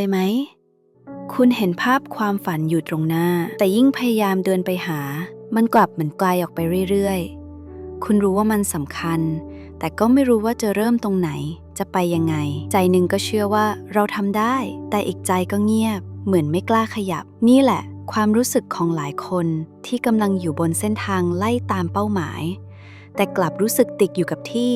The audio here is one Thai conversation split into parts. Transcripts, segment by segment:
ยไหม คุณเห็นภาพความฝันอยู่ตรงหน้า แต่ยิ่งพยายามเดินไปหา มันกลับเหมือนไกลออกไปเรื่อยๆ คุณรู้ว่ามันสำคัญ แต่ก็ไม่รู้ว่าจะเริ่มตรงไหน จะไปยังไง ใจหนึ่งก็เชื่อว่าเราทำได้ แต่อีกใจก็เงียบ เหมือนไม่กล้าขยับ นี่แหละ ความรู้สึกของหลายคนที่กำลังอยู่บนเส้นทางไล่ตามเป้าหมาย แต่กลับรู้สึกติดอยู่กับที่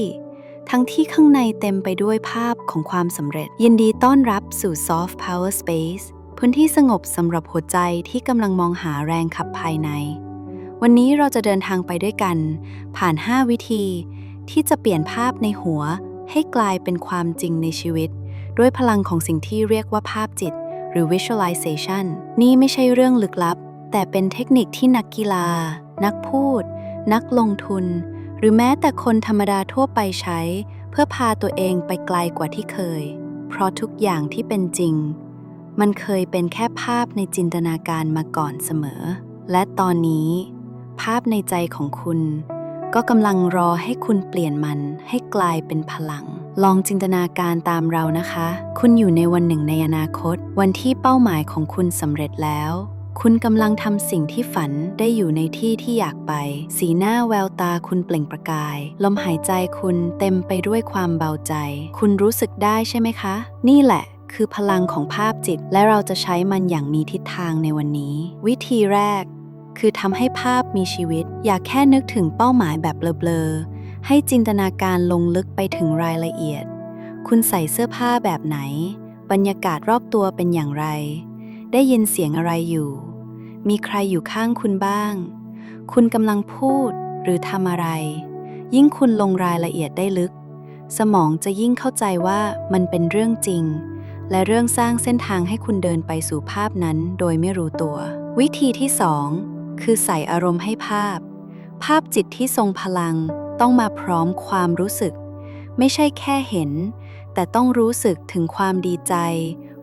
ทั้งที่ข้างในเต็มไปด้วยภาพของความสำเร็จ ยินดีต้อนรับสู่ Soft Power Space พื้นที่สงบสำหรับหัวใจที่กำลังมองหาแรงขับภายใน วันนี้เราจะเดินทางไปด้วยกัน ผ่าน 5 วิธี ที่จะเปลี่ยนภาพในหัว ให้กลายเป็นความจริงในชีวิต ด้วยพลังของสิ่งที่เรียกว่าภาพจิต หรือ visualization นี่ไม่ใช่เรื่องลึกลับ แต่เป็นเทคนิคที่นักกีฬา นักพูด นักลงทุน หรือแม้แต่คนธรรมดาทั่วไปใช้ เพื่อพาตัวเองไปไกลกว่าที่เคย เพราะทุกอย่างที่เป็นจริง มันเคยเป็นแค่ภาพในจินตนาการมาก่อนเสมอ และตอนนี้ ภาพในใจของคุณ ก็กำลังรอให้คุณเปลี่ยนมันให้กลายเป็นพลัง ลองจินตนาการตามเรานะคะ คุณอยู่ในวันหนึ่งในอนาคต วันที่เป้าหมายของคุณสำเร็จแล้ว คุณกำลังทำสิ่งที่ฝันได้อยู่ในที่ที่อยากไป สีหน้าแววตาคุณเปล่งประกาย ลมหายใจคุณเต็มไปด้วยความเบาใจ คุณรู้สึกได้ใช่ไหมคะ นี่แหละคือพลังของภาพจิต และเราจะใช้มันอย่างมีทิศทางในวันนี้ วิธีแรก คือทำให้ภาพมีชีวิต อย่าแค่นึกถึงเป้าหมายแบบเบลอๆ ให้จินตนาการลงลึกไปถึงรายละเอียด คุณใส่เสื้อผ้าแบบไหน บรรยากาศรอบตัวเป็นอย่างไร ได้ยินเสียงอะไรอยู่ มีใครอยู่ข้างคุณบ้าง คุณกำลังพูดหรือทำอะไร ยิ่งคุณลงรายละเอียดได้ลึก สมองจะยิ่งเข้าใจว่ามันเป็นเรื่องจริง และเรื่องสร้างเส้นทางให้คุณเดินไปสู่ภาพนั้นโดยไม่รู้ตัว วิธีที่สองคือใส่อารมณ์ให้ภาพ ภาพจิตที่ทรงพลังต้องมาพร้อมความรู้สึก ไม่ใช่แค่เห็น แต่ต้องรู้สึกถึงความดีใจ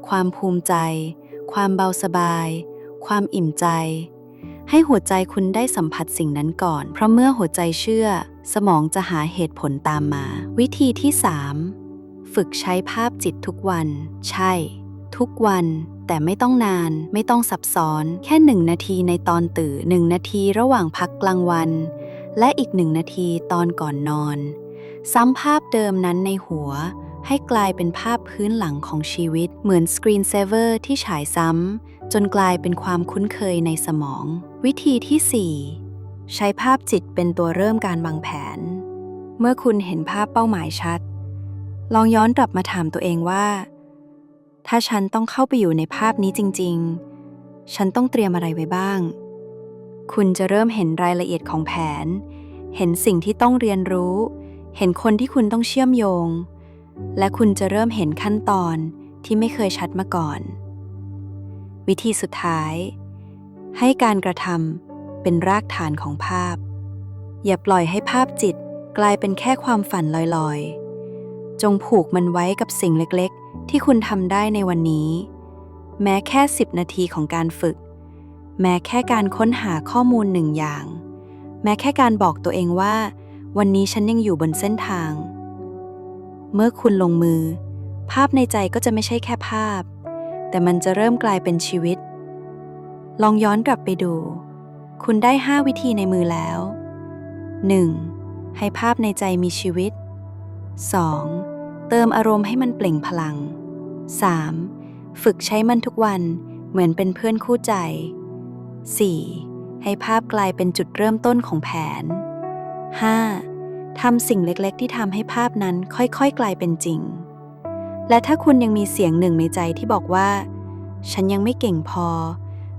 ความภูมิใจ ความเบาสบาย ความอิ่มใจ ให้หัวใจคุณได้สัมผัสสิ่งนั้นก่อน เพราะเมื่อหัวใจเชื่อ สมองจะหาเหตุผลตามมา วิธีที่ 3 ฝึกใช้ภาพจิตทุกวัน ใช่ ทุกวันแต่ไม่ต้องนานไม่ต้องซับซ้อน แค่หนึ่งนาทีในตอนตื่นหนึ่งนาทีระหว่างพักกลางวัน และอีกหนึ่งนาทีตอนก่อนนอน ซ้ำภาพเดิมนั้นในหัว ให้กลายเป็นภาพพื้นหลังของชีวิต เหมือนสกรีนเซเวอร์ที่ฉายซ้ำ จนกลายเป็นความคุ้นเคยในสมอง วิธีที่ 4 ใช้ภาพจิตเป็นตัวเริ่มการวางแผน เมื่อคุณเห็นภาพเป้าหมายชัด ลองย้อนกลับมาถามตัวเองว่า ถ้าฉันต้องเข้าไปอยู่ในภาพนี้จริง ๆ ฉันต้องเตรียมอะไรไว้บ้าง คุณจะเริ่มเห็นรายละเอียดของแผน เห็นสิ่งที่ต้องเรียนรู้ เห็นคนที่คุณต้องเชื่อมโยง และคุณจะเริ่มเห็นขั้นตอนที่ไม่เคยชัดมาก่อน วิธีสุดท้าย ให้การกระทำเป็นรากฐานของภาพ อย่าปล่อยให้ภาพจิตกลายเป็นแค่ความฝันลอยๆ จงผูกมันไว้กับสิ่งเล็กๆ ที่คุณทำได้ในวันนี้ แม้แค่ 10 นาทีของการฝึก แม้แค่การค้นหาข้อมูลหนึ่งอย่าง แม้แค่การบอกตัวเองว่า วันนี้ฉันยังอยู่บนเส้นทาง เมื่อคุณลงมือ ภาพในใจก็จะไม่ใช่แค่ภาพ แต่มันจะเริ่มกลายเป็นชีวิต ลองย้อนกลับไปดู คุณได้ 5 วิธีในมือแล้ว 1. ให้ภาพในใจมีชีวิต 2. เติมอารมณ์ให้มันเปล่งพลัง 3. ฝึกใช้มันทุกวันเหมือนเป็นเพื่อนคู่ใจ 4. ให้ภาพกลายเป็นจุดเริ่มต้นของแผน 5. ทำสิ่งเล็กๆ ที่ทำให้ภาพนั้นค่อยๆ กลายเป็นจริง และถ้าคุณยังมีเสียงหนึ่งในใจที่บอกว่า ฉันยังไม่เก่งพอ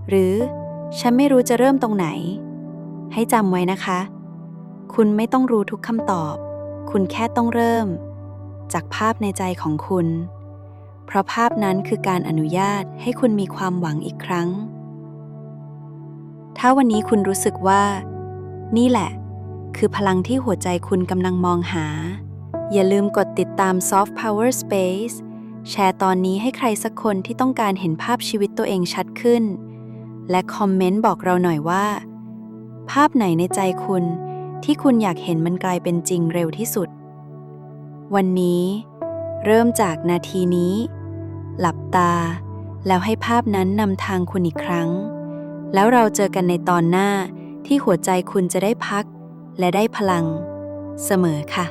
หรือฉันไม่รู้จะเริ่มตรงไหน ให้จำไว้นะคะ คุณไม่ต้องรู้ทุกคำตอบ คุณแค่ต้องเริ่ม จากภาพในใจของคุณ เพราะภาพนั้นคือการอนุญาตให้คุณมีความหวังอีกครั้ง ถ้าวันนี้คุณรู้สึกว่า นี่แหละ คือพลังที่หัวใจคุณกำลังมองหา อย่าลืมกดติดตาม Soft Power Space แชร์ตอนนี้ให้ใครสักคนที่ต้องการเห็นภาพชีวิตตัวเองชัดขึ้น และคอมเมนต์บอกเราหน่อยว่า ภาพไหนในใจคุณที่คุณอยากเห็นมันกลายเป็นจริงเร็วที่สุด วันนี้ เริ่มจากนาทีนี้ หลับตา แล้วให้ภาพนั้นนำทางคุณอีกครั้ง แล้วเราเจอกันในตอนหน้าที่หัวใจคุณจะได้พัก และได้พลัง เสมอค่ะ